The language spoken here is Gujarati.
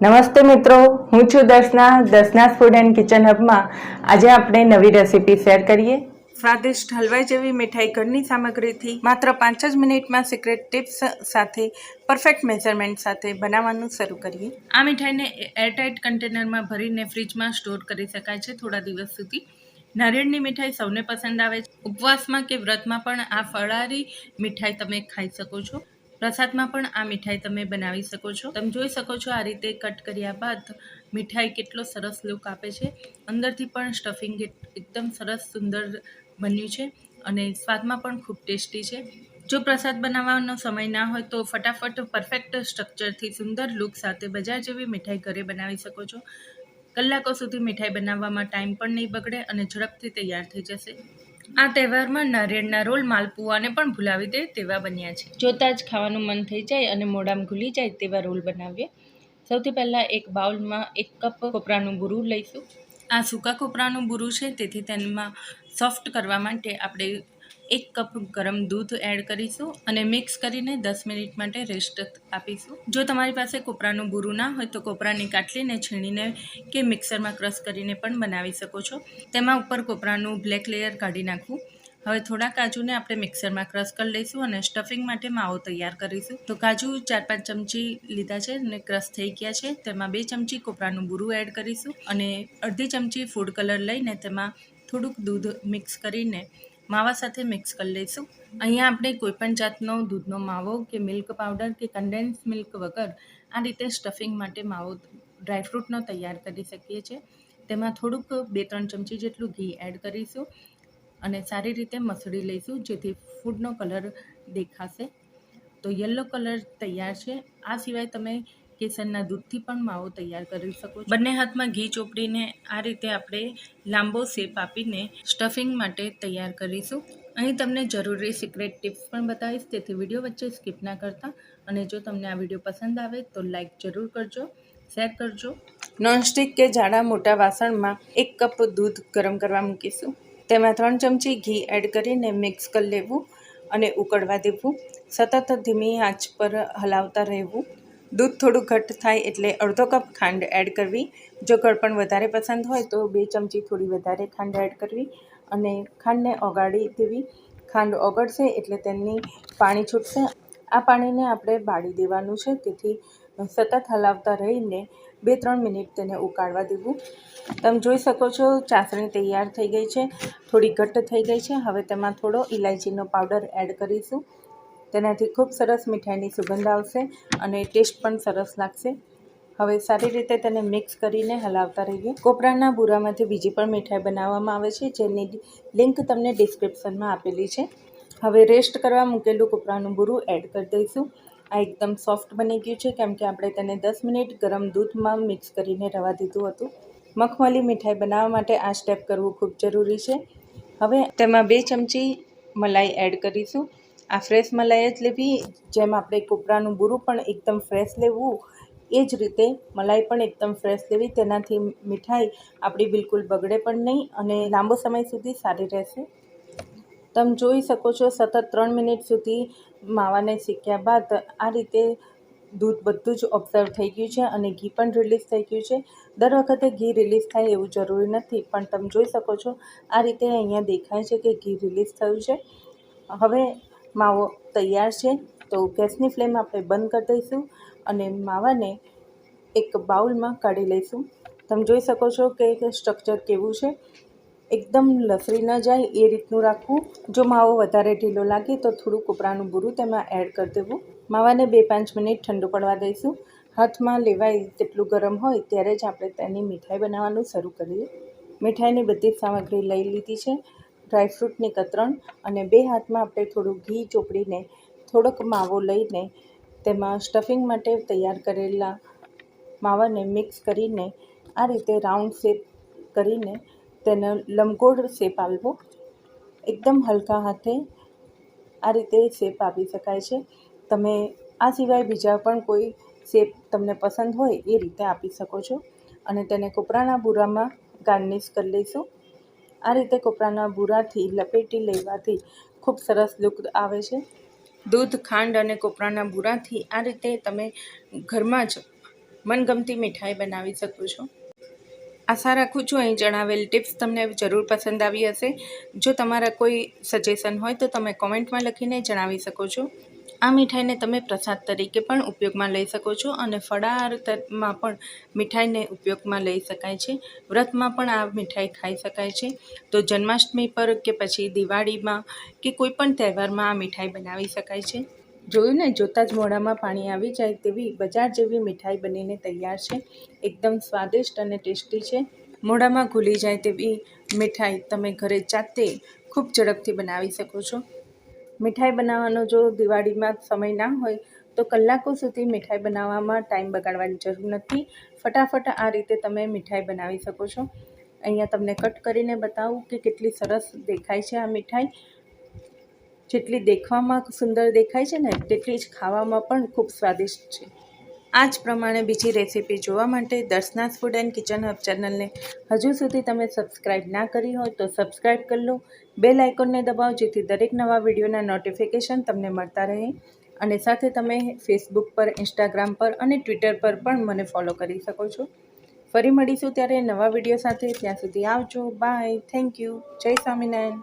નમસ્તે મિત્રો હું છું Darshana Darshana's food and kitchen હબમાં આજે આપણે નવી રેસીપી શેર કરીએ. સ્વાદિષ્ટ હલવાઈ જેવી મીઠાઈ ઘરની સામગ્રીથી માત્ર પાંચ જ મિનિટમાં સિક્રેટ ટિપ્સ સાથે પરફેક્ટ મેઝરમેન્ટ સાથે બનાવવાનું શરૂ કરીએ. આ મીઠાઈને એરટાઇટ કન્ટેનરમાં ભરીને ફ્રીજમાં સ્ટોર કરી શકાય છે થોડા દિવસ સુધી. નારિયેળની મીઠાઈ સૌને પસંદ આવે છે. ઉપવાસમાં કે વ્રતમાં પણ આ ફળારી મીઠાઈ તમે ખાઈ શકો છો. પ્રસાદમાં પણ આ મીઠાઈ તમે બનાવી શકો છો. તમે જોઈ શકો છો આ રીતે કટ કર્યા બાદ મીઠાઈ કેટલો સરસ લુક આપે છે. અંદરથી પણ સ્ટફિંગ એકદમ સરસ સુંદર બન્યું છે અને સ્વાદમાં પણ ખૂબ ટેસ્ટી છે. જો પ્રસાદ બનાવવાનો સમય ના હોય તો ફટાફટ પરફેક્ટ સ્ટ્રક્ચરથી સુંદર લુક સાથે બજાર જેવી મીઠાઈ ઘરે બનાવી શકો છો. કલાકો સુધી મીઠાઈ બનાવવામાં ટાઈમ પણ નહીં બગડે અને ઝડપથી તૈયાર થઈ જશે. આ તહેવારમાં નારિયેળના રોલ માલપુઆને પણ ભૂલાવી દે તેવા બન્યા છે. જોતાં જ ખાવાનું મન થઈ જાય અને મોઢામાં ભૂલી જાય તેવા રોલ બનાવીએ. સૌથી પહેલાં એક બાઉલમાં એક કપ કોપરાનું બુરું લઈશું. આ સૂકા કોપરાનું બુરું છે તેથી તેમાં સોફ્ટ કરવા માટે આપણે એક કપ ગરમ દૂધ એડ કરીશું અને મિક્સ કરીને દસ મિનિટ માટે રેસ્ટ આપીશું. જો તમારી પાસે કોપરાનું બુરું ના હોય તો કોપરાની કાટલીને છીણીને કે મિક્સરમાં ક્રશ કરીને પણ બનાવી શકો છો. તેમાં ઉપર કોપરાનું બ્લેક લેયર કાઢી નાખવું. હવે થોડા કાજુને આપણે મિક્સરમાં ક્રશ કરી લઈશું અને સ્ટફિંગ માટે માવો તૈયાર કરીશું. તો કાજુ ચાર પાંચ ચમચી લીધા છે અને ક્રશ થઈ ગયા છે. તેમાં બે ચમચી કોપરાનું બુરું એડ કરીશું અને અડધી ચમચી ફૂડ કલર લઈને તેમાં થોડુંક દૂધ મિક્સ કરીને માવા સાથે મિક્સ કરી લઈશું. અહીંયા આપણે કોઈપણ જાતનો દૂધનો માવો કે મિલ્ક પાવડર કે કન્ડેન્સ મિલ્ક વગર આ રીતે સ્ટફિંગ માટે માવો ડ્રાયફ્રૂટનો તૈયાર કરી શકીએ છીએ. તેમાં થોડુંક બે ત્રણ ચમચી જેટલું ઘી એડ કરીશું અને સારી રીતે મસળી લઈશું જેથી ફૂડનો કલર દેખાશે. તો યલો કલર તૈયાર છે. આ સિવાય તમે કેસરના દૂધથી પણ માવો તૈયાર કરી શકો બંને હાથમાં ઘી ચોપડીને આ રીતે આપણે લાંબો શેપ આપીને સ્ટફિંગ માટે તૈયાર કરીશું. અહીં તમને જરૂરી સિક્રેટ ટિપ્સ પણ બતાવીશ તેથી વીડિયો વચ્ચે સ્કીપ ના કરતા. અને જો તમને આ વીડિયો પસંદ આવે, તો લાઈક જરૂર કરજો શેર કરજો. નોનસ્ટિક કે જાડા મોટા વાસણમાં એક કપ દૂધ ગરમ કરવા મૂકીશું. તેમાં ત્રણ ચમચી ઘી એડ કરીને મિક્સ કરી લેવું અને ઉકળવા દેવું. સતત ધીમી આંચ પર હલાવતા રહેવું. દૂધ થોડું ઘટ્ટ થાય એટલે અડધો કપ ખાંડ એડ કરવી. જો ગળપણ વધારે પસંદ હોય તો બે ચમચી થોડી વધારે ખાંડ એડ કરવી અને ખાંડને ઓગાળી દેવી. ખાંડ ઓગળશે એટલે તેની પાણી છૂટશે. આ પાણીને આપણે બાળી દેવાનું છે, તેથી સતત હલાવતા રહીને બે ત્રણ મિનિટ તેને ઉકાળવા દેવું. તમે જોઈ શકો છો, ચાસણી તૈયાર થઈ ગઈ છે, થોડી ઘટ્ટ થઈ ગઈ છે. હવે તેમાં થોડો ઇલાયચીનો પાવડર એડ કરીશું. તેનાથી ખૂબ સરસ મીઠાઈની સુગંધ આવશે અને ટેસ્ટ પણ સરસ લાગશે. હવે સારી રીતે તેને મિક્સ કરીને હલાવતા રહીએ. કોપરાના બુરામાંથી બીજી પણ મીઠાઈ બનાવવામાં આવે છે, જેની લિંક તમને ડિસ્ક્રિપ્શનમાં આપેલી છે. હવે રેસ્ટ કરવા મૂકેલું કોપરાનું બુરું એડ કરી દઈશું. આ એકદમ સોફ્ટ બની ગયું છે, કેમ કે આપણે તેને દસ મિનિટ ગરમ દૂધમાં મિક્સ કરીને રવા દીધું હતું. મખમલી મીઠાઈ બનાવવા માટે આ સ્ટેપ કરવું ખૂબ જરૂરી છે. હવે તેમાં બે ચમચી મલાઈ એડ કરીશું. આ ફ્રેશ મલાઈ જ લેવી. જેમ આપણે કોપરાનું બુરું પણ એકદમ ફ્રેશ લેવું, એ જ રીતે મલાઈ પણ એકદમ ફ્રેશ લેવી. તેનાથી મીઠાઈ આપણી બિલકુલ બગડે પણ નહીં અને લાંબો સમય સુધી સારી રહેશે. તમે જોઈ શકો છો, સતત ત્રણ મિનિટ સુધી માવાને શેક્યા બાદ આ રીતે દૂધ બધું જ ઓબ્ઝર્વ થઈ ગયું છે અને ઘી પણ રિલીઝ થઈ ગયું છે. દર વખતે ઘી રિલીઝ થાય એવું જરૂરી નથી, પણ તમે જોઈ શકો છો, આ રીતે અહીંયા દેખાય છે કે ઘી રિલીઝ થયું છે. હવે માવો તૈયાર છે. તો ગેસની ફ્લેમ આપણે બંધ કરી દઈશું અને માવાને એક બાઉલમાં કાઢી લઈશું. તમે જોઈ શકો છો કે સ્ટ્રક્ચર કેવું છે. એકદમ લસરી ન જાય એ રીતનું રાખવું. જો માવો વધારે ઢીલો લાગે તો થોડું કોપરાનું બૂરું તેમાં એડ કરી દેવું. માવાને બે પાંચ મિનિટ ઠંડુ પડવા દઈશું. હાથમાં લેવાય તેટલું ગરમ હોય ત્યારે જ આપણે તેની મીઠાઈ બનાવવાનું શરૂ કરીએ. મીઠાઈની બધી જ સામગ્રી લઈ લીધી છે. ડ્રાયફ્રૂટની કતરણ અને બે હાથમાં આપણે થોડું ઘી ચોપડીને, થોડોક માવો લઈને તેમાં સ્ટફિંગ માટે તૈયાર કરેલા માવાને મિક્સ કરીને, આ રીતે રાઉન્ડ શેપ કરીને તેને લંબગોળ શેપ આપવો. એકદમ હલકા હાથે આ રીતે શેપ આપી શકાય છે. તમે આ સિવાય બીજા પણ કોઈ શેપ તમને પસંદ હોય એ રીતે આપી શકો છો. અને તેને કોપરાના બુરામાં ગાર્નિશ કરી લઈશું. આ રીતે કોપરાના બુરાથી લપેટી લેવાથી ખૂબ સરસ લુક આવે છે. દૂધ, ખાંડ અને કોપરાના બુરાથી આ રીતે તમે ઘરમાં જ મનગમતી મીઠાઈ બનાવી શકો છો. આશા રાખું છું અહીં જણાવેલ ટિપ્સ તમને જરૂર પસંદ આવી હશે. જો તમારા કોઈ સજેશન હોય તો તમે કોમેન્ટમાં લખીને જણાવી શકો છો. આ મીઠાઈને તમે પ્રસાદ તરીકે પણ ઉપયોગમાં લઈ શકો છો અને ફળાહારમાં પણ મીઠાઈને ઉપયોગમાં લઈ શકાય છે. વ્રતમાં પણ આ મીઠાઈ ખાઈ શકાય છે. તો જન્માષ્ટમી પર કે પછી દિવાળીમાં કે કોઈ પણ તહેવારમાં આ મીઠાઈ બનાવી શકાય છે. જોયું ને, જોતાં જ મોઢામાં પાણી આવી જાય તેવી બજાર જેવી મીઠાઈ બનીને તૈયાર છે. એકદમ સ્વાદિષ્ટ અને ટેસ્ટી છે. મોઢામાં ઘૂલી જાય તેવી મીઠાઈ તમે ઘરે જાતે ખૂબ ઝડપથી બનાવી શકો છો. મીઠાઈ બનાવવાનો જો દિવાળીમાં સમય ના હોય, તો કલાકો સુધી મીઠાઈ બનાવવામાં ટાઈમ બગાડવાની જરૂર નથી. ફટાફટ આ રીતે તમે મીઠાઈ બનાવી શકો છો. અહીંયા તમને કટ કરીને બતાવું કે કેટલી સરસ દેખાય છે આ મીઠાઈ. જેટલી દેખવામાં સુંદર દેખાય છે ને, તેટલી જ ખાવામાં પણ ખૂબ સ્વાદિષ્ટ છે. આ જ પ્રમાણે બીજી રેસીપી જોવા માટે Darshana's food and kitchen hub ચેનલને હજુ સુધી તમે સબસ્ક્રાઇબ ના કરી હોય તો સબસ્ક્રાઇબ કરી લો. બેલ આઇકોનને દબાવો જેથી દરેક નવા વિડીયોના નોટિફિકેશન તમને મળતા રહે. અને સાથે તમે ફેસબુક પર ઇન્સ્ટાગ્રામ પર અને ટ્વિટર પર પણ મને ફોલો કરી શકો છો. ફરી મળીશું ત્યારે નવા વીડિયો સાથે. ત્યાં સુધી આવજો. બાય થેન્ક યુ જય સ્વામિનારાયણ.